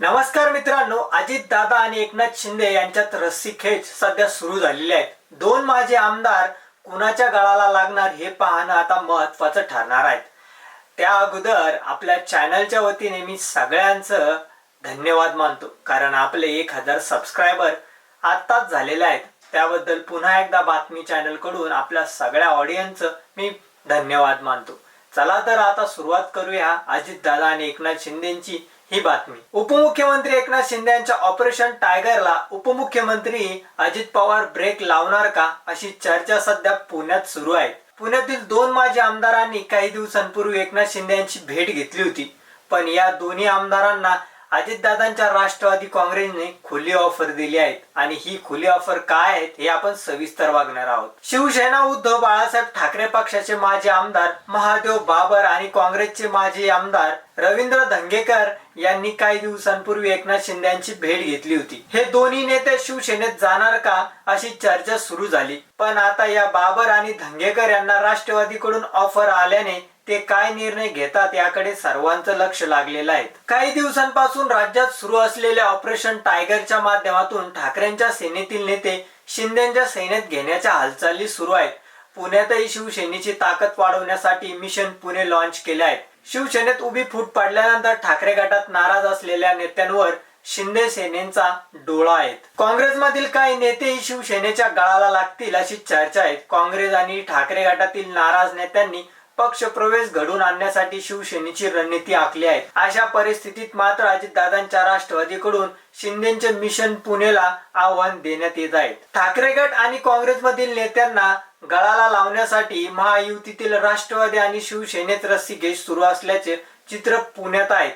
नमस्कार मित्रांनो अजित दादा आणि एकनाथ शिंदे यांच्यात रस्सी खेच सध्या सुरू झालेले आहेत. दोन माझे आमदार कुणाच्या गळाला लागणार हे पाहणं आता महत्वाचं ठरणार आहे त्या अगोदर आपल्या चॅनलच्या वतीने मी सगळ्यांचं धन्यवाद मानतो कारण आपले एक हजार सबस्क्रायबर आत्ताच झालेले आहेत. त्याबद्दल पुन्हा एकदा बातमी चॅनलकडून आपल्या सगळ्या ऑडियन्सचं मी धन्यवाद मानतो. चला तर आता सुरुवात करूया अजित दादा आणि एकनाथ शिंदेची ही बातमी. उपमुख्यमंत्री एकनाथ शिंदे यांच्या ऑपरेशन टायगरला उपमुख्यमंत्री अजित पवार ब्रेक लावणार का अशी चर्चा सध्या पुण्यात सुरू आहे. पुण्यातील दोन माजी आमदारांनी काही दिवसांपूर्वी एकनाथ शिंदे यांची भेट घेतली होती. पण या दोन्ही आमदारांना अजितदादांच्या राष्ट्रवादी काँग्रेसने खुली ऑफर दिली आहेत. आणि ही खुली ऑफर काय आहेत हे आपण सविस्तर वागणार आहोत. शिवसेना उद्धव बाळासाहेब ठाकरे पक्षाचे माजी आमदार महादेव बाबर आणि काँग्रेसचे माजी आमदार रवींद्र धंगेकर यांनी काही दिवसांपूर्वी एकनाथ शिंदे यांची भेट घेतली होती. हे दोन्ही नेते शिवसेनेत जाणार का अशी चर्चा सुरू झाली. पण आता या बाबर आणि धंगेकर यांना राष्ट्रवादीकडून ऑफर आल्याने ते काय निर्णय घेतात याकडे सर्वांचं लक्ष लागलेलं आहे. काही दिवसांपासून राज्यात सुरू असलेल्या ऑपरेशन टायगरच्या माध्यमातून ठाकरेंच्या सेनेतील नेते शिंदेच्या सैन्यात घेण्याच्या हालचाली सुरू आहेत. पुण्यातही शिवसेनेची ताकद वाढवण्यासाठी मिशन पुणे लॉन्च केले आहे शिवसेनेत उभी फूट पडल्यानंतर ठाकरे गटात नाराज असलेल्या नेत्यांवर शिंदे सेनेचा डोळा आहेत. काँग्रेसमधील काही नेतेही शिवसेनेच्या गळाला लागतील अशी चर्चा आहे काँग्रेस आणि ठाकरे गटातील नाराज नेत्यांनी पक्ष प्रवेश घडून आणण्यासाठी शिवसेनेची रणनीती आखली आहे. अशा परिस्थितीत मात्र अजितदादांच्या राष्ट्रवादीकडून शिंदेचे मिशन पुणेला आव्हान देण्यात येत आहे. ठाकरे गट आणि काँग्रेसमधील नेत्यांना गळाला लावण्यासाठी महायुतीतील राष्ट्रवादी आणि शिवसेनेत रस्सीखेच सुरू असल्याचे चित्र पुण्यात आहेत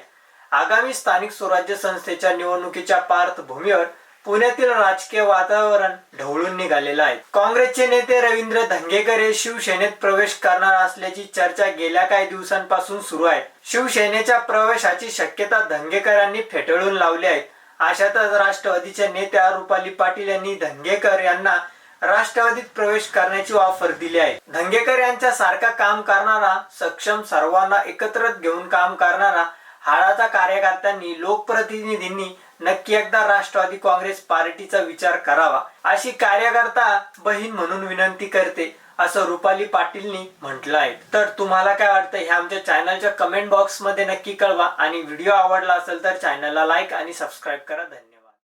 आगामी स्थानिक स्वराज्य संस्थेच्या निवडणुकीच्या पार्श्वभूमीवर पुण्यातील राजकीय वातावरण ढवळून निघालेलं आहे. काँग्रेसचे नेते रवींद्र धंगेकर हे शिवसेनेत प्रवेश करणार असल्याची चर्चा गेल्या काही दिवसांपासून सुरू आहे. शिवसेनेच्या प्रवेशाची शक्यता धंगेकरांनी फेटाळून लावली आहे. अशातच राष्ट्रवादीच्या नेत्या रुपाली पाटील यांनी धंगेकर यांना राष्ट्रवादीत प्रवेश करण्याची ऑफर दिली आहे. धंगेकर यांच्या सारखा काम करणारा सक्षम सर्वांना एकत्र घेऊन काम करणारा हाडाचा कार्यकर्त्यांनी लोकप्रतिनिधींनी नक्की एकदा राष्ट्रवादी काँग्रेस पार्टीचा विचार करावा. अशी कार्यकर्ता बहीण म्हणून विनंती करते असं रुपाली पाटीलनी म्हटलं आहे तर तुम्हाला काय वाटतं हे आमच्या चॅनलच्या कमेंट बॉक्समध्ये नक्की कळवा. आणि व्हिडिओ आवडला असेल तर चॅनलला लाईक आणि सबस्क्राईब करा. धन्यवाद.